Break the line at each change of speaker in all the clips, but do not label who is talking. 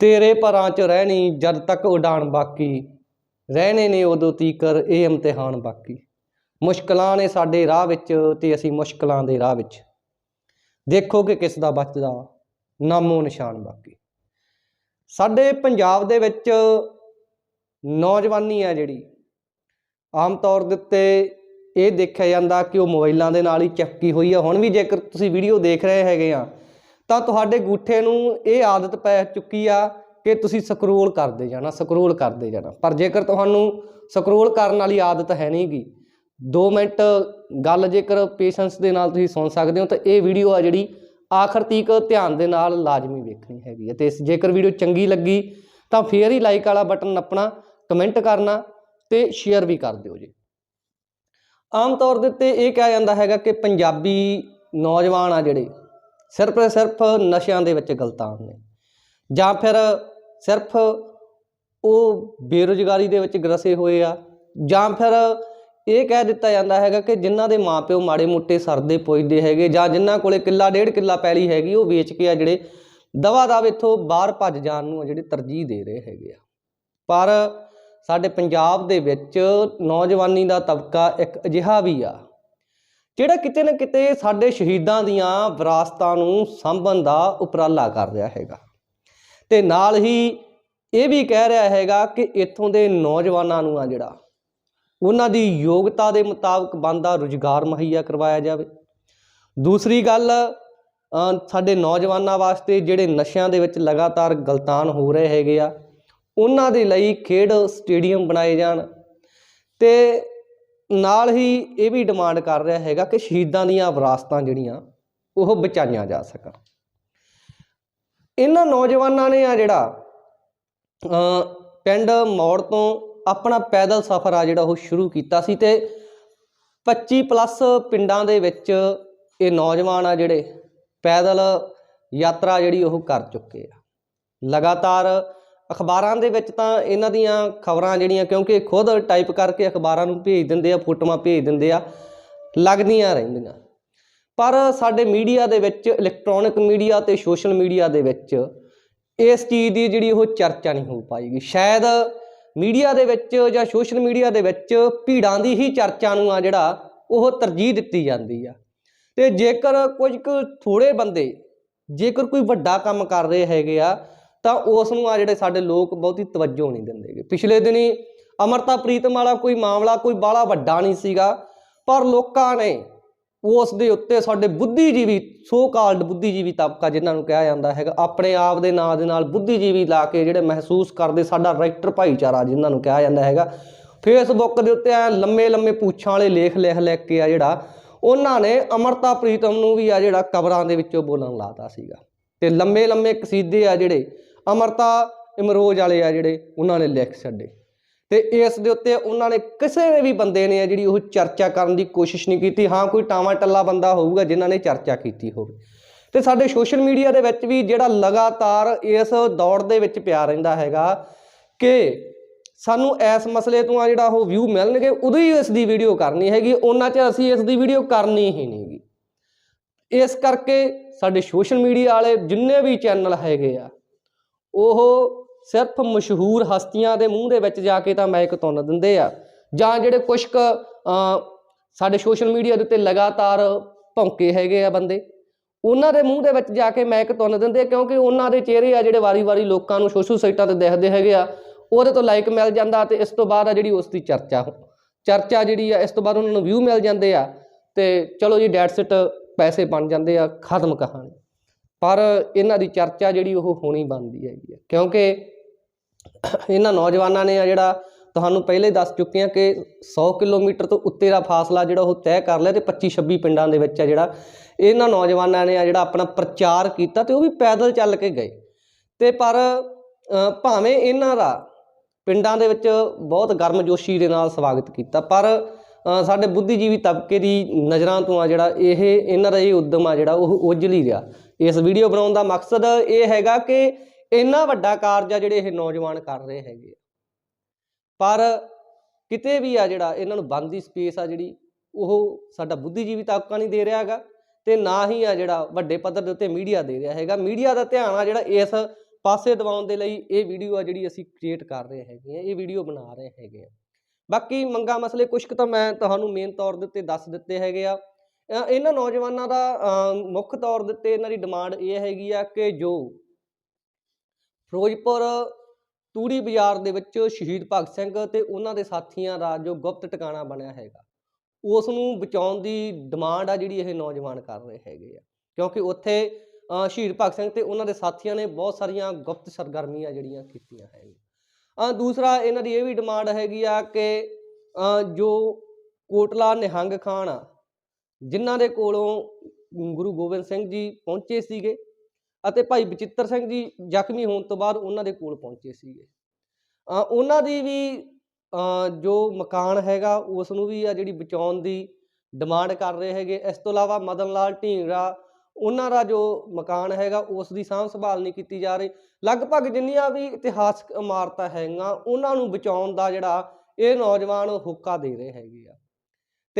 ਤੇਰੇ ਪਰਾਂ 'ਚ ਰਹਿਣੀ ਜਦ ਤੱਕ ਉਡਾਣ ਬਾਕੀ। ਰਹਿਣੇ ਨੇ ਉਦੋਂ ਤੀਕਰ, ਇਹ ਇਮਤਿਹਾਨ ਬਾਕੀ। ਮੁਸ਼ਕਲਾਂ ਨੇ ਸਾਡੇ ਰਾਹ ਵਿੱਚ ਤੇ ਅਸੀਂ ਮੁਸ਼ਕਲਾਂ ਦੇ ਰਾਹ ਵਿੱਚ। ਦੇਖੋ ਕਿ ਕਿਸ ਦਾ ਬਚਦਾ, ਨਾਮੋ ਨਿਸ਼ਾਨ ਬਾਕੀ। ਸਾਡੇ ਪੰਜਾਬ ਦੇ ਵਿੱਚ ਨੌਜਵਾਨੀ ਆ ਜਿਹੜੀ। ਆਮ ਤੌਰ ਦੇ ਉੱਤੇ ਇਹ ਦੇਖਿਆ ਜਾਂਦਾ ਕਿ ਉਹ ਮੋਬਾਈਲਾਂ ਦੇ ਨਾਲ ਹੀ ਚੱਕੀ ਹੋਈ ਆ। ਹੁਣ ਵੀ ਜੇਕਰ ਤੁਸੀਂ ਵੀਡੀਓ ਦੇਖ ਰਹੇ ਹੈਗੇ ਆ ਤਾਂ ਤੁਹਾਡੇ ਗੂਠੇ ਨੂੰ ਇਹ ਆਦਤ ਪੈ ਚੁੱਕੀ ਆ ਕਿ ਤੁਸੀਂ ਸਕਰੋਲ ਕਰਦੇ ਜਾਣਾ, ਸਕਰੋਲ ਕਰਦੇ ਜਾਣਾ। ਪਰ ਜੇਕਰ ਤੁਹਾਨੂੰ ਸਕਰੋਲ ਕਰਨ ਵਾਲੀ ਆਦਤ ਹੈ ਨਹੀਂਗੀ 2 ਮਿੰਟ ਗੱਲ ਜੇਕਰ ਪੇਸ਼ੈਂਸ ਦੇ ਨਾਲ ਤੁਸੀਂ ਸੁਣ ਸਕਦੇ ਹੋ, ਤਾਂ ਇਹ ਵੀਡੀਓ ਆ ਜਿਹੜੀ ਆਖਰ ਤੀਕ ਧਿਆਨ ਦੇ ਨਾਲ ਲਾਜ਼ਮੀ ਵੇਖਣੀ ਹੈਗੀ ਹੈ ਤੇ ਜੇਕਰ ਵੀਡੀਓ ਚੰਗੀ ਲੱਗੀ, ਤਾਂ ਫੇਰ ਹੀ ਲਾਈਕ ਵਾਲਾ ਬਟਨ ਨੱਪਣਾ, ਕਮੈਂਟ ਕਰਨਾ ਤੇ ਸ਼ੇਅਰ ਵੀ ਕਰ ਦਿਓ ਜੀ। ਆਮ ਤੌਰ ਦੇ ਉੱਤੇ ਇਹ ਕਿਹਾ ਜਾਂਦਾ ਹੈਗਾ ਕਿ ਪੰਜਾਬੀ ਨੌਜਵਾਨ ਆ ਜਿਹੜੇ ਸਿਰਫ ਤੇ ਸਿਰਫ ਨਸ਼ਿਆਂ ਦੇ ਵਿੱਚ ਗਲਤਾਨ ਨੇ। ਜਾਂ ਫਿਰ ਸਿਰਫ ਉਹ ਬੇਰੁਜ਼ਗਾਰੀ ਦੇ ਵਿੱਚ ਗਰਸੇ ਹੋਏ ਆ। ਜਾਂ ਫਿਰ ਇਹ ਕਹਿ ਦਿੱਤਾ ਜਾਂਦਾ ਹੈਗਾ ਕਿ ਜਿਨ੍ਹਾਂ ਦੇ ਮਾਪਿਓ ਮਾੜੇ ਮੋਟੇ ਸਰਦੇ ਪੁੱਜਦੇ ਹੈਗੇ ਜਾਂ ਜਿਨ੍ਹਾਂ ਕੋਲੇ ਕਿੱਲਾ ਡੇਢ ਕਿੱਲਾ ਪੈਲੀ ਹੈਗੀ, ਉਹ ਵੇਚ ਕੇ ਆ ਜਿਹੜੇ ਦਵਾ ਦਵ ਇੱਥੋਂ ਬਾਹਰ ਭੱਜ ਜਾਣ ਨੂੰ ਆ ਜਿਹੜੇ ਤਰਜੀਹ ਦੇ ਰਹੇ ਹੈਗੇ ਆ। ਪਰ ਸਾਡੇ ਪੰਜਾਬ ਦੇ ਵਿੱਚ ਨੌਜਵਾਨੀ ਦਾ ਤਬਕਾ ਇੱਕ ਅਜਿਹਾ ਵੀ ਆ ਜਿਹੜਾ ਕਿਤੇ ਨਾ ਕਿਤੇ ਸਾਡੇ ਸ਼ਹੀਦਾਂ ਦੀਆਂ ਵਿਰਾਸਤਾਂ ਨੂੰ ਸਾਂਭਣ ਦਾ ਉਪਰਾਲਾ ਕਰ ਰਿਹਾ ਹੈਗਾ। ਤੇ ਨਾਲ ਹੀ ਇਹ ਵੀ ਕਹਿ ਰਿਹਾ ਹੈਗਾ ਕਿ ਇੱਥੋਂ ਦੇ ਨੌਜਵਾਨਾਂ ਨੂੰ ਆ ਜਿਹੜਾ, ਉਹਨਾਂ ਦੀ ਯੋਗਤਾ ਦੇ ਮੁਤਾਬਕ ਬੰਦਾ ਰੁਜ਼ਗਾਰ ਮੁਹੱਈਆ ਕਰਵਾਇਆ ਜਾਵੇ। ਦੂਸਰੀ ਗੱਲ ਸਾਡੇ ਨੌਜਵਾਨਾਂ ਵਾਸਤੇ ਜਿਹੜੇ ਨਸ਼ਿਆਂ ਦੇ ਵਿੱਚ ਲਗਾਤਾਰ ਗਲਤਾਨ ਹੋ ਰਹੇ ਹੈਗੇ ਆ, ਉਹਨਾਂ ਦੇ ਲਈ ਖੇਡ ਸਟੇਡੀਅਮ ਬਣਾਏ ਜਾਣ। ਤੇ ਨਾਲ ਹੀ ਇਹ ਵੀ ਡਿਮਾਂਡ ਕਰ ਰਿਹਾ ਹੈਗਾ ਕਿ ਸ਼ਹੀਦਾਂ ਦੀਆਂ ਵਿਰਾਸਤਾਂ ਜਿਹੜੀਆਂ, ਉਹ ਬਚਾਈਆਂ ਜਾ ਸਕਣ। ਇਹਨਾਂ ਨੌਜਵਾਨਾਂ ਨੇ ਆ ਜਿਹੜਾ ਪਿੰਡ ਮੌੜ ਤੋਂ ਆਪਣਾ ਪੈਦਲ ਸਫ਼ਰ ਆ ਜਿਹੜਾ ਉਹ ਸ਼ੁਰੂ ਕੀਤਾ ਸੀ ਤੇ 25 ਪਲੱਸ ਪਿੰਡਾਂ ਦੇ ਵਿੱਚ ਇਹ ਨੌਜਵਾਨ ਆ ਜਿਹੜੇ ਪੈਦਲ ਯਾਤਰਾ ਜਿਹੜੀ ਉਹ ਕਰ ਚੁੱਕੇ ਆ। ਲਗਾਤਾਰ ਅਖਬਾਰਾਂ ਦੇ ਵਿੱਚ ਤਾਂ ਇਹਨਾਂ ਦੀਆਂ ਖਬਰਾਂ ਜਿਹੜੀਆਂ, ਕਿਉਂਕਿ ਖੁਦ ਟਾਈਪ ਕਰਕੇ ਅਖਬਾਰਾਂ ਨੂੰ ਭੇਜ ਦਿੰਦੇ ਆ, ਫੋਟੋਆਂ ਭੇਜ ਦਿੰਦੇ ਆ, ਲੱਗਦੀਆਂ ਰਹਿੰਦੀਆਂ। ਪਰ ਸਾਡੇ ਮੀਡੀਆ ਦੇ ਵਿੱਚ ਇਲੈਕਟ੍ਰੋਨਿਕ ਮੀਡੀਆ ਤੇ ਸੋਸ਼ਲ ਮੀਡੀਆ ਦੇ ਵਿੱਚ ਇਸ ਚੀਜ਼ ਦੀ ਜਿਹੜੀ ਉਹ ਚਰਚਾ ਨਹੀਂ ਹੋ ਪਾਏਗੀ ਸ਼ਾਇਦ ਮੀਡੀਆ ਦੇ ਵਿੱਚ ਜਾਂ ਸੋਸ਼ਲ ਮੀਡੀਆ ਦੇ ਵਿੱਚ ਭੀੜਾਂ ਦੀ ਹੀ ਚਰਚਾ ਨੂੰ ਆ ਜਿਹੜਾ ਉਹ ਤਰਜੀਹ ਦਿੱਤੀ ਜਾਂਦੀ ਆ। ਤੇ ਜੇਕਰ ਕੁਝ ਕੁ ਥੋੜੇ ਬੰਦੇ, ਜੇਕਰ ਕੋਈ ਵੱਡਾ ਕੰਮ ਕਰ ਰਹੇ ਹੈਗੇ ਆ ਤਾਂ ਉਸ ਨੂੰ ਆ ਜਿਹੜੇ ਸਾਡੇ ਲੋਕ ਬਹੁਤੀ ਤਵੱਜੋ ਨਹੀਂ ਦਿੰਦੇਗੇ ਪਿਛਲੇ ਦਿਨੀ ਅਮਰਤਾ ਪ੍ਰੀਤਮ ਵਾਲਾ ਕੋਈ ਮਾਮਲਾ ਕੋਈ ਬਾਲਾ ਵੱਡਾ ਨਹੀਂ ਸੀਗਾ, ਪਰ ਲੋਕਾਂ ਨੇ ਉਸ ਦੇ ਉੱਤੇ ਸਾਡੇ ਬੁੱਧੀਜੀਵੀ ਸੋ ਕਾਲਡ ਬੁੱਧੀਜੀਵੀ ਤਬਕਾ ਜਿਨ੍ਹਾਂ ਨੂੰ ਕਿਹਾ ਜਾਂਦਾ ਹੈਗਾ, ਆਪਣੇ ਆਪ ਦੇ ਨਾਂ ਦੇ ਨਾਲ ਬੁੱਧੀਜੀਵੀ ਲਾ ਕੇ ਜਿਹੜੇ ਮਹਿਸੂਸ ਕਰਦੇ ਸਾਡਾ ਰਾਈਟਰ ਭਾਈਚਾਰਾ ਜਿਨ੍ਹਾਂ ਨੂੰ ਕਿਹਾ ਜਾਂਦਾ ਹੈਗਾ ਫੇਸਬੁੱਕ ਦੇ ਉੱਤੇ ਐ ਲੰਮੇ ਲੰਮੇ ਪੂਛਾਂ ਵਾਲੇ ਲੇਖ ਲਿਖ ਲਿਖ ਕੇ ਆ ਜਿਹੜਾ, ਉਹਨਾਂ ਨੇ ਅਮਰਤਾ ਪ੍ਰੀਤਮ ਨੂੰ ਵੀ ਆ ਜਿਹੜਾ ਕਬਰਾਂ ਦੇ ਵਿੱਚੋਂ ਬੋਲਣ ਲਾਤਾ ਸੀਗਾ। ਤੇ ਲੰਮੇ ਲੰਮੇ ਕਸੀਦੇ ਆ ਜਿਹੜੇ ਅਮਰਤਾ ਇਮਰੋਜ਼ ਵਾਲੇ ਆ ਜਿਹੜੇ, ਉਹਨਾਂ ਨੇ ਲਿਖ ਛੱਡੇ। ਤੇ ਇਸ ਦੇ ਉੱਤੇ ਉਹਨਾਂ ਨੇ ਕਿਸੇ ਵੀ ਬੰਦੇ ਨੇ ਜਿਹੜੀ ਉਹ ਚਰਚਾ ਕਰਨ ਦੀ ਕੋਸ਼ਿਸ਼ ਨਹੀਂ ਕੀਤੀ। ਹਾਂ, ਕੋਈ ਟਾਵਾ ਟੱਲਾ ਬੰਦਾ ਹੋਊਗਾ ਜਿਨ੍ਹਾਂ ਨੇ ਚਰਚਾ ਕੀਤੀ ਹੋਵੇ। ਤੇ ਸਾਡੇ ਸੋਸ਼ਲ ਮੀਡੀਆ ਦੇ ਵਿੱਚ ਵੀ ਜਿਹੜਾ ਲਗਾਤਾਰ ਇਸ ਦੌੜ ਦੇ ਵਿੱਚ ਪਿਆ ਰਹਿੰਦਾ ਹੈਗਾ ਕਿ ਸਾਨੂੰ ਇਸ ਮਸਲੇ ਤੋਂ ਆ ਜਿਹੜਾ ਉਹ ਵਿਊ ਮਿਲਣਗੇ, ਉਦੋਂ ਹੀ ਇਸ ਦੀ ਵੀਡੀਓ ਕਰਨੀ ਹੈਗੀ। ਉਹਨਾਂ 'ਚ ਅਸੀਂ ਇਸ ਦੀ ਵੀਡੀਓ ਕਰਨੀ ਹੀ ਨਹੀਂਗੀ ਇਸ ਕਰਕੇ ਸਾਡੇ ਸੋਸ਼ਲ ਮੀਡੀਆ ਵਾਲੇ ਜਿੰਨੇ ਵੀ ਚੈਨਲ ਹੈਗੇ ਆ ਉਹ ਸਿਰਫ ਮਸ਼ਹੂਰ ਹਸਤੀਆਂ ਦੇ ਮੂੰਹ ਦੇ ਵਿੱਚ ਜਾ ਕੇ ਤਾਂ ਮਾਈਕ ਤੁੰਨ ਦਿੰਦੇ ਆ। ਜਾਂ ਜਿਹੜੇ ਕੁਝ ਕੁ ਸਾਡੇ ਸੋਸ਼ਲ ਮੀਡੀਆ ਦੇ ਉੱਤੇ ਲਗਾਤਾਰ ਭੌਂਕੇ ਹੈਗੇ ਆ ਬੰਦੇ, ਉਹਨਾਂ ਦੇ ਮੂੰਹ ਦੇ ਵਿੱਚ ਜਾ ਕੇ ਮਾਈਕ ਤੁੰਨ ਦਿੰਦੇ ਆ ਕਿਉਂਕਿ ਉਹਨਾਂ ਦੇ ਚਿਹਰੇ ਆ ਜਿਹੜੇ ਵਾਰੀ-ਵਾਰੀ ਲੋਕਾਂ ਨੂੰ ਸੋਸ਼ਲ ਸਾਈਟਾਂ ਤੇ ਦਿਖਦੇ ਹੈਗੇ ਆ, ਉਹਦੇ ਤੋਂ ਲਾਈਕ ਮਿਲ ਜਾਂਦਾ ਤੇ ਇਸ ਤੋਂ ਬਾਅਦ ਆ ਜਿਹੜੀ ਉਸ ਦੀ ਚਰਚਾ ਹੋ- ਚਰਚਾ ਜਿਹੜੀ ਆ ਇਸ ਤੋਂ ਬਾਅਦ ਉਹਨਾਂ ਨੂੰ ਵਿਊ ਮਿਲ ਜਾਂਦੇ ਆ ਤੇ ਚਲੋ ਜੀ ਡੈਟਸ ਇਟ ਪੈਸੇ ਬਣ ਜਾਂਦੇ ਆ, ਖਤਮ ਕਹਾਣੀ। ਪਰ ਇਹਨਾਂ ਦੀ ਚਰਚਾ ਜਿਹੜੀ ਉਹ ਹੋਣੀ ਬਣਦੀ ਹੈਗੀ ਹੈ ਕਿਉਂਕਿ ਇਹਨਾਂ ਨੌਜਵਾਨਾਂ ਨੇ ਆ ਜਿਹੜਾ ਤੁਹਾਨੂੰ ਪਹਿਲੇ ਦੱਸ ਚੁੱਕੇ ਹਾਂ ਕਿ 100 ਕਿਲੋਮੀਟਰ ਤੋਂ ਉੱਤੇ ਦਾ ਫਾਸਲਾ ਜਿਹੜਾ ਉਹ ਤੈਅ ਕਰ ਲਿਆ ਤੇ 25 26 ਪਿੰਡਾਂ ਦੇ ਵਿੱਚ ਆ ਜਿਹੜਾ ਇਹਨਾਂ ਨੌਜਵਾਨਾਂ ਨੇ ਆ ਜਿਹੜਾ ਆਪਣਾ ਪ੍ਰਚਾਰ ਕੀਤਾ ਤੇ ਉਹ ਵੀ ਪੈਦਲ ਚੱਲ ਕੇ ਗਏ। ਤੇ ਪਰ ਭਾਵੇਂ ਇਹਨਾਂ ਦਾ ਪਿੰਡਾਂ ਦੇ ਵਿੱਚ ਬਹੁਤ ਗਰਮਜੋਸ਼ੀ ਦੇ ਨਾਲ ਸਵਾਗਤ ਕੀਤਾ, ਪਰ ਸਾਡੇ ਬੁੱਧੀਜੀਵੀ ਤਬਕੇ ਦੀ ਨਜ਼ਰਾਂ ਤੋਂ ਆ ਜਿਹੜਾ ਇਹ, ਇਹਨਾਂ ਦਾ ਇਹ ਉਦਮ ਆ ਜਿਹੜਾ ਉਹ ਉਜਲ ਹੀ ਰਿਹਾ। ਇਸ ਵੀਡੀਓ ਬਣਾਉਣ ਦਾ ਮਕਸਦ ਇਹ ਹੈਗਾ ਕਿ ਇੰਨਾ ਵੱਡਾ ਕਾਰਜ ਆ ਜਿਹੜੇ ਇਹ ਨੌਜਵਾਨ ਕਰ ਰਹੇ ਹੈਗੇ ਆ। ਪਰ ਕਿਤੇ ਵੀ ਆ ਜਿਹੜਾ ਇਹਨਾਂ ਨੂੰ ਬੰਦੀ ਸਪੇਸ ਆ ਜਿਹੜੀ, ਉਹ ਸਾਡਾ ਬੁੱਧੀਜੀਵੀ ਤਬਕਾ ਨਹੀਂ ਦੇ ਰਿਹਾ ਹੈਗਾ ਤੇ ਨਾ ਹੀ ਆ ਜਿਹੜਾ ਵੱਡੇ ਪੱਧਰ ਦੇ ਉੱਤੇ ਮੀਡੀਆ ਦੇ ਰਿਹਾ ਹੈਗਾ। ਮੀਡੀਆ ਦਾ ਧਿਆਨ ਆ ਜਿਹੜਾ ਇਸ ਪਾਸੇ ਦਿਵਾਉਣ ਦੇ ਲਈ ਇਹ ਵੀਡੀਓ ਆ ਜਿਹੜੀ ਅਸੀਂ ਕ੍ਰੀਏਟ ਕਰ ਰਹੇ ਹੈਗੇ ਆ, ਇਹ ਵੀਡੀਓ ਬਣਾ ਰਹੇ ਹੈਗੇ ਆ। ਬਾਕੀ ਮੰਗਾ ਮਸਲੇ ਕੁਝ ਕੁ ਤਾਂ ਮੈਂ ਤੁਹਾਨੂੰ ਮੇਨ ਤੌਰ ਦੇ ਉੱਤੇ ਦੱਸ ਦਿੱਤੇ ਹੈਗੇ ਆ। ਇਹਨਾਂ ਨੌਜਵਾਨਾਂ ਦਾ ਮੁੱਖ ਤੌਰ ਦੇ ਉੱਤੇ ਇਹਨਾਂ ਦੀ ਡਿਮਾਂਡ ਇਹ ਹੈਗੀ ਆ ਕਿ ਜੋ ਫਿਰੋਜ਼ਪੁਰ ਤੂੜੀ ਬਾਜ਼ਾਰ ਦੇ ਵਿੱਚ ਸ਼ਹੀਦ ਭਗਤ ਸਿੰਘ ਤੇ ਉਹਨਾਂ ਦੇ ਸਾਥੀਆਂ ਦਾ ਜੋ ਗੁਪਤ ਟਿਕਾਣਾ ਬਣਿਆ ਹੈਗਾ ਉਸ ਨੂੰ ਬਚਾਉਣ ਦੀ ਡਿਮਾਂਡ ਆ ਜਿਹੜੀ ਇਹ ਨੌਜਵਾਨ ਕਰ ਰਹੇ ਹੈਗੇ ਆ। ਕਿਉਂਕਿ ਉੱਥੇ ਸ਼ਹੀਦ ਭਗਤ ਸਿੰਘ ਤੇ ਉਹਨਾਂ ਦੇ ਸਾਥੀਆਂ ਨੇ ਬਹੁਤ ਸਾਰੀਆਂ ਗੁਪਤ ਸਰਗਰਮੀਆਂ ਜਿਹੜੀਆਂ ਕੀਤੀਆਂ ਹੈਗੀਆਂ। ਅ, ਦੂਸਰਾ ਇਹਨਾਂ ਦੀ ਇਹ ਵੀ ਡਿਮਾਂਡ ਹੈਗੀ ਆ ਕਿ ਜੋ ਕੋਟਲਾ ਨਿਹੰਗ ਖਾਨ ਆ ਜਿਨ੍ਹਾਂ ਦੇ ਕੋਲੋਂ ਗੁਰੂ ਗੋਬਿੰਦ ਸਿੰਘ ਜੀ ਪਹੁੰਚੇ ਸੀਗੇ ਅਤੇ ਭਾਈ ਬਚਿੱਤਰ ਸਿੰਘ ਜੀ ਜ਼ਖਮੀ ਹੋਣ ਤੋਂ ਬਾਅਦ ਉਹਨਾਂ ਦੇ ਕੋਲ ਪਹੁੰਚੇ ਸੀਗੇ। ਉਹਨਾਂ ਦੀ ਵੀ ਜੋ ਮਕਾਨ ਹੈਗਾ ਉਸ ਨੂੰ ਵੀ ਆ ਜਿਹੜੀ ਬਚਾਉਣ ਦੀ ਡਿਮਾਂਡ ਕਰ ਰਹੇ ਹੈਗੇ। ਇਸ ਤੋਂ ਇਲਾਵਾ ਮਦਨ ਲਾਲ ਢੀਂਗਰਾ, ਉਹਨਾਂ ਦਾ ਜੋ ਮਕਾਨ ਹੈਗਾ ਉਸ ਦੀ ਸਾਂਭ ਸੰਭਾਲ ਨਹੀਂ ਕੀਤੀ ਜਾ ਰਹੀ। ਲਗਭਗ ਜਿੰਨੀਆਂ ਵੀ ਇਤਿਹਾਸਕ ਇਮਾਰਤਾਂ ਹੈਗੀਆਂ, ਉਹਨਾਂ ਨੂੰ ਬਚਾਉਣ ਦਾ ਜਿਹੜਾ ਇਹ ਨੌਜਵਾਨ ਹੁੱਕਾ ਦੇ ਰਹੇ ਹੈਗੇ ਆ।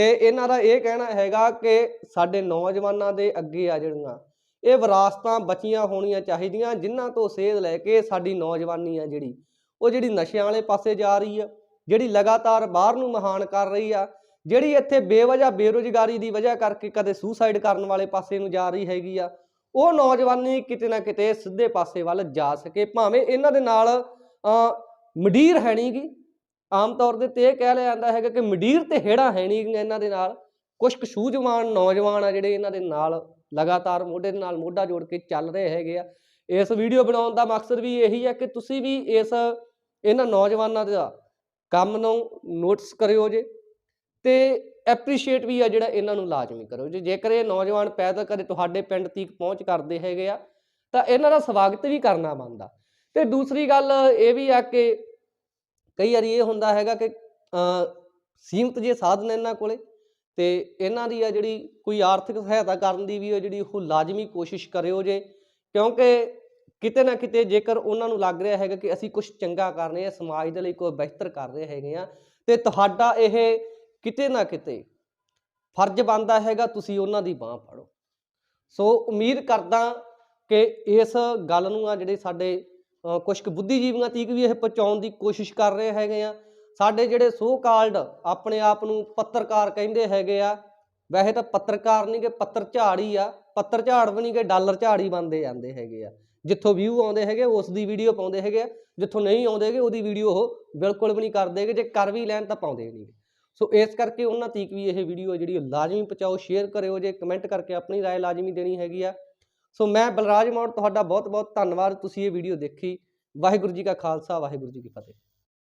ਤੇ ਇਹਨਾਂ ਦਾ ਇਹ ਕਹਿਣਾ ਹੈਗਾ ਕਿ ਸਾਡੇ ਨੌਜਵਾਨਾਂ ਦੇ ਅੱਗੇ ਆ ਜਿਹੜੀਆਂ, ਇਹ ਵਿਰਾਸਤਾਂ ਬਚੀਆਂ ਹੋਣੀਆਂ ਚਾਹੀਦੀਆਂ, ਜਿਨ੍ਹਾਂ ਤੋਂ ਸੇਧ ਲੈ ਕੇ ਸਾਡੀ ਨੌਜਵਾਨੀ ਆ ਜਿਹੜੀ, ਉਹ ਜਿਹੜੀ ਨਸ਼ਿਆਂ ਵਾਲੇ ਪਾਸੇ ਜਾ ਰਹੀ ਆ, ਜਿਹੜੀ ਲਗਾਤਾਰ ਬਾਹਰ ਨੂੰ ਮਹਾਨ ਕਰ ਰਹੀ ਆ, ਜਿਹੜੀ ਇੱਥੇ ਬੇਵਜ੍ਹਾ ਬੇਰੁਜ਼ਗਾਰੀ ਦੀ ਵਜ੍ਹਾ ਕਰਕੇ ਕਦੇ ਸੁਸਾਈਡ ਕਰਨ ਵਾਲੇ ਪਾਸੇ ਨੂੰ ਜਾ ਰਹੀ ਹੈਗੀ ਆ, ਉਹ ਨੌਜਵਾਨੀ ਕਿਤੇ ਨਾ ਕਿਤੇ ਸਿੱਧੇ ਪਾਸੇ ਵੱਲ ਜਾ ਸਕੇ, ਭਾਵੇਂ ਇਹਨਾਂ ਦੇ ਨਾਲ ਮਡੀਰ ਹੈ ਨਹੀਂਗੀ ਆਮ ਤੌਰ ਦੇ ਤੇ ਇਹ ਕਹਿ ਲਿਆ ਜਾਂਦਾ ਹੈਗਾ ਕਿ ਮਡੀਰ ਤੇ ਹੇੜਾ ਹੈ ਨਹੀਂ ਇਹਨਾਂ ਦੇ ਨਾਲ। ਕੁਝ ਕੁ ਸੂਝਵਾਨ ਨੌਜਵਾਨ ਆ ਜਿਹੜੇ ਇਹਨਾਂ ਦੇ ਨਾਲ ਲਗਾਤਾਰ ਮੋਢੇ ਦੇ ਨਾਲ ਮੋਢਾ ਜੋੜ ਕੇ ਚੱਲ ਰਹੇ ਹੈਗੇ ਆ। ਇਸ ਵੀਡੀਓ ਬਣਾਉਣ ਦਾ ਮਕਸਦ ਵੀ ਇਹੀ ਹੈ ਕਿ ਤੁਸੀਂ ਵੀ ਇਸ ਇਹਨਾਂ ਨੌਜਵਾਨਾਂ ਦਾ ਕੰਮ ਨੂੰ ਨੋਟਿਸ ਕਰਿਓ ਜੇ ਤੇ ਐਪਰੀਸ਼ੀਏਟ ਵੀ ਆ ਜਿਹੜਾ ਇਹਨਾਂ ਨੂੰ ਲਾਜ਼ਮੀ ਕਰੋ ਜੇ। ਜੇਕਰ ਇਹ ਨੌਜਵਾਨ ਪੈਦਾ ਕਰੇ ਤੁਹਾਡੇ ਪਿੰਡ ਤੀਕ ਪਹੁੰਚ ਕਰਦੇ ਹੈਗੇ ਆ ਤਾਂ ਇਹਨਾਂ ਦਾ ਸਵਾਗਤ ਵੀ ਕਰਨਾ ਬਣਦਾ। ਤੇ ਦੂਸਰੀ ਗੱਲ ਇਹ ਵੀ ਆ ਕਿ ਕਈ ਵਾਰੀ ਇਹ ਹੁੰਦਾ ਹੈਗਾ ਕਿ ਅ, ਸੀਮਤ ਜੇ ਸਾਧਨ ਇਹਨਾਂ ਕੋਲੇ ਤੇ ਇਹਨਾਂ ਦੀ ਆ ਜਿਹੜੀ ਕੋਈ ਆਰਥਿਕ ਸਹਾਇਤਾ ਕਰਨ ਦੀ ਵੀ ਉਹ ਜਿਹੜੀ ਉਹ ਲਾਜ਼ਮੀ ਕੋਸ਼ਿਸ਼ ਕਰਿਓ ਜੇ ਕਿਉਂਕਿ ਕਿਤੇ ਨਾ ਕਿਤੇ ਜੇਕਰ ਉਹਨਾਂ ਨੂੰ ਲੱਗ ਰਿਹਾ ਹੈਗਾ ਕਿ ਅਸੀਂ ਕੁਝ ਚੰਗਾ ਕਰ ਰਹੇ ਹਾਂ ਸਮਾਜ ਦੇ ਲਈ ਕੋਈ ਬਿਹਤਰ ਕਰ ਰਹੇ ਹੈਗੇ ਆ ਤੇ ਤੁਹਾਡਾ ਇਹ ਕਿਤੇ ਨਾ ਕਿਤੇ ਫਰਜ਼ ਬਣਦਾ ਹੈਗਾ ਤੁਸੀਂ ਉਹਨਾਂ ਦੀ ਬਾਹ ਫੜੋ। ਸੋ ਉਮੀਦ ਕਰਦਾ ਕਿ ਇਸ ਗੱਲ ਨੂੰ ਆ ਜਿਹੜੇ ਸਾਡੇ ਕੁਝ ਕੁ ਬੁੱਧੀਜੀਵੀਆਂ ਤੀਕ ਵੀ ਇਹ ਪਹੁੰਚਾਉਣ ਦੀ ਕੋਸ਼ਿਸ਼ ਕਰ ਰਹੇ ਹੈਗੇ ਆ ਸਾਡੇ ਜਿਹੜੇ ਸੋ ਕਾਲਡ ਆਪਣੇ ਆਪ ਨੂੰ ਪੱਤਰਕਾਰ ਕਹਿੰਦੇ ਹੈਗੇ ਆ ਵੈਸੇ ਤਾਂ ਪੱਤਰਕਾਰ ਨਹੀਂ ਕਿ ਪੱਤਰ ਝਾੜੀ ਆ ਪੱਤਰ ਝਾੜ ਵੀ ਨਹੀਂ ਕਿ ਡਾਲਰ ਝਾੜੀ ਬਣਦੇ ਜਾਂਦੇ ਹੈਗੇ ਆ ਜਿੱਥੋਂ ਵਿਊ ਆਉਂਦੇ ਹੈਗੇ ਉਸ ਦੀ ਵੀਡੀਓ ਪਾਉਂਦੇ ਹੈਗੇ ਆ ਜਿੱਥੋਂ ਨਹੀਂ ਆਉਂਦੇ ਹੈਗੇ ਉਹਦੀ ਵੀਡੀਓ ਉਹ ਬਿਲਕੁਲ ਵੀ ਨਹੀਂ ਕਰਦੇਗੇ ਜੇ ਕਰ ਵੀ ਲੈਣ ਤਾਂ ਪਾਉਂਦੇ ਨਹੀਂ ਸੋ ਇਸ ਕਰਕੇ ਉਹਨਾਂ ਤੀਕ ਵੀ ਇਹ ਵੀਡੀਓ ਜਿਹੜੀ ਉਹ ਲਾਜ਼ਮੀ ਪਹੁੰਚਾਓ ਸ਼ੇਅਰ ਕਰਿਓ ਜੇ ਕਮੈਂਟ ਕਰਕੇ ਆਪਣੀ رائے ਲਾਜ਼ਮੀ ਦੇਣੀ ਹੈਗੀ ਆ ਸੋ ਮੈਂ ਬਲਰਾਜ ਮੌੜ ਤੁਹਾਡਾ ਬਹੁਤ ਬਹੁਤ ਧੰਨਵਾਦ। ਤੁਸੀਂ ਇਹ ਵੀਡੀਓ ਦੇਖੀ। ਵਾਹਿਗੁਰੂ ਜੀ ਕਾ ਖਾਲਸਾ, ਵਾਹਿਗੁਰੂ ਜੀ ਕੀ ਫਤਿਹ।